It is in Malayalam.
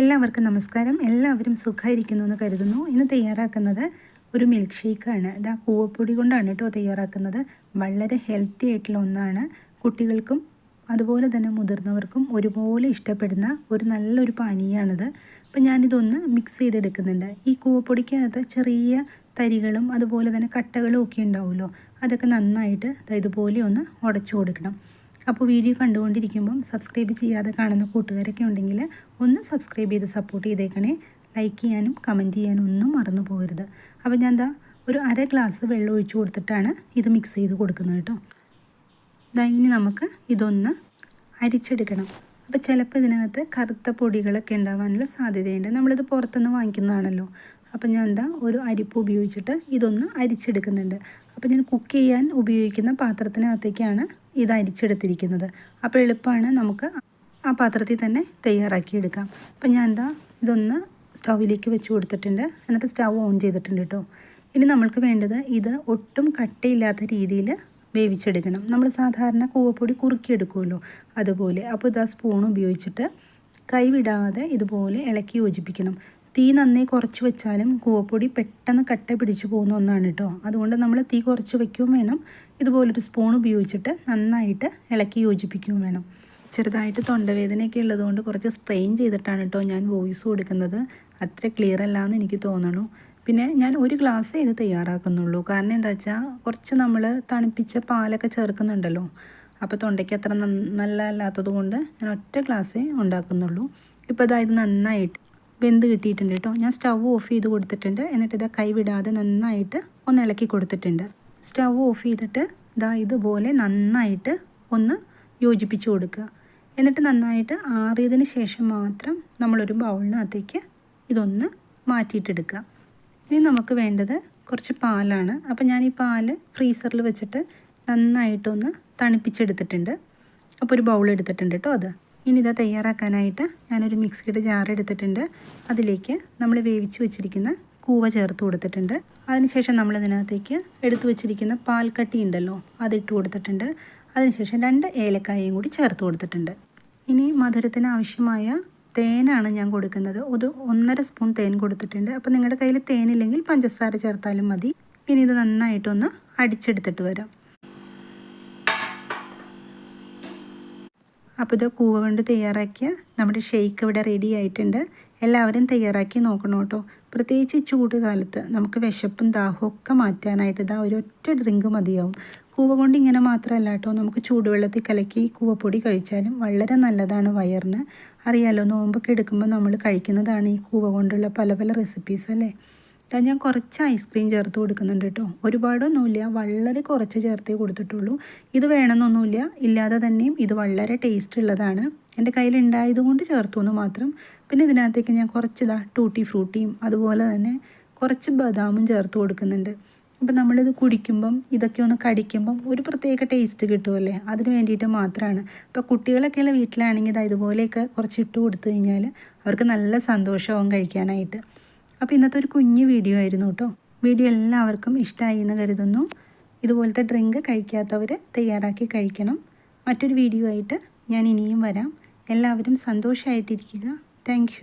എല്ലാവർക്കും നമസ്കാരം. എല്ലാവരും സുഖമായിരിക്കുന്നു എന്ന് കരുതുന്നു. ഇന്ന് തയ്യാറാക്കുന്നത് ഒരു മിൽക്ക് ഷേക്കാണ് ഇതാ കൂവപ്പൊടി കൊണ്ടാണ് കേട്ടോ തയ്യാറാക്കുന്നത്. വളരെ ഹെൽത്തി ആയിട്ടുള്ള ഒന്നാണ്. കുട്ടികൾക്കും അതുപോലെ തന്നെ മുതിർന്നവർക്കും ഒരുപോലെ ഇഷ്ടപ്പെടുന്ന ഒരു നല്ലൊരു പാനീയമാണിത് അപ്പം ഞാനിതൊന്ന് മിക്സ് ചെയ്തെടുക്കുന്നുണ്ട്. ഈ കൂവപ്പൊടിക്കകത്ത് ചെറിയ തരികളും അതുപോലെ തന്നെ കട്ടകളും ഒക്കെ ഉണ്ടാവുമല്ലോ അതൊക്കെ നന്നായിട്ട് ഇതുപോലെ ഒന്ന് ഉടച്ചു കൊടുക്കണം. അപ്പോൾ വീഡിയോ കണ്ടുകൊണ്ടിരിക്കുമ്പം സബ്സ്ക്രൈബ് ചെയ്യാതെ കാണുന്ന കൂട്ടുകാരൊക്കെ ഉണ്ടെങ്കിൽ ഒന്ന് സബ്സ്ക്രൈബ് ചെയ്ത് സപ്പോർട്ട് ചെയ്തേക്കണേ. ലൈക്ക് ചെയ്യാനും കമന്റ് ചെയ്യാനും ഒന്നും മറന്നു പോകരുത്. അപ്പോൾ ഞാൻ എന്താ ഒരു അര ഗ്ലാസ് വെള്ളം ഒഴിച്ച് കൊടുത്തിട്ടാണ് ഇത് മിക്സ് ചെയ്ത് കൊടുക്കുന്നത് കേട്ടോ. ഇതാ ഇനി നമുക്ക് ഇതൊന്ന് അരിച്ചെടുക്കണം. അപ്പോൾ ചിലപ്പോൾ ഇതിനകത്ത് കറുത്ത പൊടികളൊക്കെ ഉണ്ടാവാനുള്ള സാധ്യതയുണ്ട്. നമ്മളിത് പുറത്തുനിന്ന് വാങ്ങിക്കുന്നതാണല്ലോ. അപ്പോൾ ഞാൻ എന്താ ഒരു അരിപ്പ് ഉപയോഗിച്ചിട്ട് ഇതൊന്ന് അരിച്ചെടുക്കുന്നുണ്ട്. അപ്പോൾ ഞാൻ കുക്ക് ചെയ്യാൻ ഉപയോഗിക്കുന്ന പാത്രത്തിനകത്തേക്കാണ് ഇത് അരിച്ചെടുത്തിരിക്കുന്നത്. അപ്പോൾ എളുപ്പമാണ് നമുക്ക് ആ പാത്രത്തിൽ തന്നെ തയ്യാറാക്കിയെടുക്കാം. അപ്പം ഞാൻ എന്താ ഇതൊന്ന് സ്റ്റൗവിലേക്ക് വെച്ച് കൊടുത്തിട്ടുണ്ട്. എന്നിട്ട് സ്റ്റൗ ഓൺ ചെയ്തിട്ടുണ്ട് കേട്ടോ. ഇനി നമ്മൾക്ക് വേണ്ടത് ഇത് ഒട്ടും കട്ടയില്ലാത്ത രീതിയിൽ വേവിച്ചെടുക്കണം. നമ്മൾ സാധാരണ കൂവപ്പൊടി കുറുക്കിയെടുക്കുമല്ലോ അതുപോലെ. അപ്പോൾ ഇതാ സ്പൂൺ ഉപയോഗിച്ചിട്ട് കൈവിടാതെ ഇതുപോലെ ഇളക്കി യോജിപ്പിക്കണം. തീ നന്നേ കുറച്ച് വെച്ചാലും കൂവപ്പൊടി പെട്ടെന്ന് കട്ട പിടിച്ചു പോകുന്ന ഒന്നാണ് കേട്ടോ അതുകൊണ്ട് നമ്മൾ തീ കുറച്ച് വയ്ക്കുകയും വേണം. ഇതുപോലൊരു സ്പൂൺ ഉപയോഗിച്ചിട്ട് നന്നായിട്ട് ഇളക്കി യോജിപ്പിക്കുകയും വേണം. ചെറുതായിട്ട് തൊണ്ടവേദനയൊക്കെ ഉള്ളതുകൊണ്ട് കുറച്ച് സ്ട്രെയിൻ ചെയ്തിട്ടാണ് കേട്ടോ ഞാൻ വോയിസ് കൊടുക്കുന്നത്. അത്ര ക്ലിയർ അല്ല എന്ന് എനിക്ക് തോന്നണു. പിന്നെ ഞാൻ ഒരു ഗ്ലാസ് ഇത് തയ്യാറാക്കുന്നുള്ളൂ. കാരണം എന്താ വെച്ചാൽ കുറച്ച് നമ്മൾ തണുപ്പിച്ച പാലൊക്കെ ചേർക്കുന്നുണ്ടല്ലോ. അപ്പോൾ തൊണ്ടയ്ക്ക് അത്ര നല്ല അല്ലാത്തത് കൊണ്ട് ഞാൻ ഒറ്റ ഗ്ലാസ്സേ ഉണ്ടാക്കുന്നുള്ളൂ. ഇപ്പോൾ അതായത് നന്നായിട്ട് വെന്ത് കിട്ടിയിട്ടുണ്ട് കേട്ടോ. ഞാൻ സ്റ്റൗ ഓഫ് ചെയ്ത് കൊടുത്തിട്ടുണ്ട്. എന്നിട്ട് ഇതാ കൈവിടാതെ നന്നായിട്ട് ഒന്ന് ഇളക്കി കൊടുത്തിട്ടുണ്ട്. സ്റ്റൗ ഓഫ് ചെയ്തിട്ട് ഇതാ ഇതുപോലെ നന്നായിട്ട് ഒന്ന് യോജിപ്പിച്ച് കൊടുക്കുക. എന്നിട്ട് നന്നായിട്ട് ആറിയതിന് ശേഷം മാത്രം നമ്മളൊരു ബൗളിനകത്തേക്ക് ഇതൊന്ന് മാറ്റിയിട്ടെടുക്കുക. ഇനി നമുക്ക് വേണ്ടത് കുറച്ച് പാലാണ്. അപ്പോൾ ഞാൻ ഈ പാൽ ഫ്രീസറിൽ വെച്ചിട്ട് നന്നായിട്ടൊന്ന് തണുപ്പിച്ചെടുത്തിട്ടുണ്ട്. അപ്പോൾ ഒരു ബൗൾ എടുത്തിട്ടുണ്ട് കേട്ടോ അത്. ഇനി ഇത് തയ്യാറാക്കാനായിട്ട് ഞാനൊരു മിക്സിയുടെ ജാർ എടുത്തിട്ടുണ്ട്. അതിലേക്ക് നമ്മൾ വേവിച്ച് വെച്ചിരിക്കുന്ന കൂവ ചേർത്ത് കൊടുത്തിട്ടുണ്ട്. അതിനുശേഷം നമ്മൾ ഇതിനകത്തേക്ക് എടുത്തു വെച്ചിരിക്കുന്ന പാൽക്കട്ടി ഉണ്ടല്ലോ അതിട്ട് കൊടുത്തിട്ടുണ്ട്. അതിനുശേഷം രണ്ട് ഏലക്കായയും കൂടി ചേർത്ത് കൊടുത്തിട്ടുണ്ട്. ഇനി മധുരത്തിന് ആവശ്യമായ തേനാണ് ഞാൻ കൊടുക്കുന്നത്. ഒരു ഒന്നര സ്പൂൺ തേൻ കൊടുത്തിട്ടുണ്ട്. അപ്പോൾ നിങ്ങളുടെ കയ്യിൽ തേനില്ലെങ്കിൽ പഞ്ചസാര ചേർത്താലും മതി. ഇനി ഇത് നന്നായിട്ടൊന്ന് അടിച്ചെടുത്തിട്ട് വരാം. അപ്പോൾ ഇത് കൂവ കൊണ്ട് തയ്യാറാക്കിയ നമ്മുടെ ഷെയ്ക്ക് ഇവിടെ റെഡി ആയിട്ടുണ്ട്. എല്ലാവരും തയ്യാറാക്കി നോക്കണം കേട്ടോ. പ്രത്യേകിച്ച് ചൂട് കാലത്ത് നമുക്ക് വിശപ്പും ദാഹവും ഒക്കെ മാറ്റാനായിട്ട് ഇതാ ഒരൊറ്റ ഡ്രിങ്ക് മതിയാവും. കൂവ കൊണ്ട് ഇങ്ങനെ മാത്രമല്ല കേട്ടോ നമുക്ക് ചൂടുവെള്ളത്തിൽ കലക്കി കൂവപ്പൊടി കഴിച്ചാലും വളരെ നല്ലതാണ് വയറിന്. അറിയാലോ നോമ്പൊക്കെ എടുക്കുമ്പോൾ നമ്മൾ കഴിക്കുന്നതാണ് ഈ കൂവ കൊണ്ടുള്ള പല പല റെസിപ്പീസ് അല്ലേ? ഞാൻ കുറച്ച് ഐസ്ക്രീം ചേർത്ത് കൊടുക്കുന്നുണ്ട് കേട്ടോ. ഒരുപാടൊന്നുമില്ല. വളരെ കുറച്ച് ചേർത്തേ കൊടുത്തിട്ടുള്ളൂ. ഇത് വേണമെന്നൊന്നുമില്ല. ഇല്ലാതെ തന്നെയും ഇത് വളരെ ടേസ്റ്റ് ഉള്ളതാണ്. എന്റെ കയ്യിലുണ്ടായതുകൊണ്ട് ചേർത്തു എന്ന് മാത്രം. പിന്നെ ഇതിനകത്തേക്ക് ഞാൻ കുറച്ച് ഇതാ ടൂട്ടി ഫ്രൂട്ടിയും അതുപോലെ തന്നെ കുറച്ച് ബദാമും ചേർത്ത് കൊടുക്കുന്നുണ്ട്. അപ്പം നമ്മളിത് കുടിക്കുമ്പം ഇതൊക്കെ ഒന്ന് കടിക്കുമ്പം ഒരു പ്രത്യേക ടേസ്റ്റ് കിട്ടുമല്ലേ അതിന് വേണ്ടിയിട്ട് മാത്രമാണ് അപ്പോൾ കുട്ടികളൊക്കെയുള്ള വീട്ടിലാണെങ്കിൽ ഇത് ഇതുപോലെയൊക്കെ കുറച്ച് ഇട്ട് കൊടുത്തു കഴിഞ്ഞാൽ അവർക്ക് നല്ല സന്തോഷമാവും കഴിക്കാനായിട്ട്. അപ്പോൾ ഇന്നത്തെ ഒരു കുഞ്ഞു വീഡിയോ ആയിരുന്നു കേട്ടോ വീഡിയോ എല്ലാവർക്കും ഇഷ്ടമായി എന്ന് കരുതുന്നു. ഇതുപോലത്തെ ഡ്രിങ്ക് കഴിക്കാത്തവർ തയ്യാറാക്കി കഴിക്കണം. മറ്റൊരു വീഡിയോ ആയിട്ട് ഞാൻ ഇനിയും വരാം. എല്ലാവരും സന്തോഷമായിട്ടിരിക്കുക താങ്ക്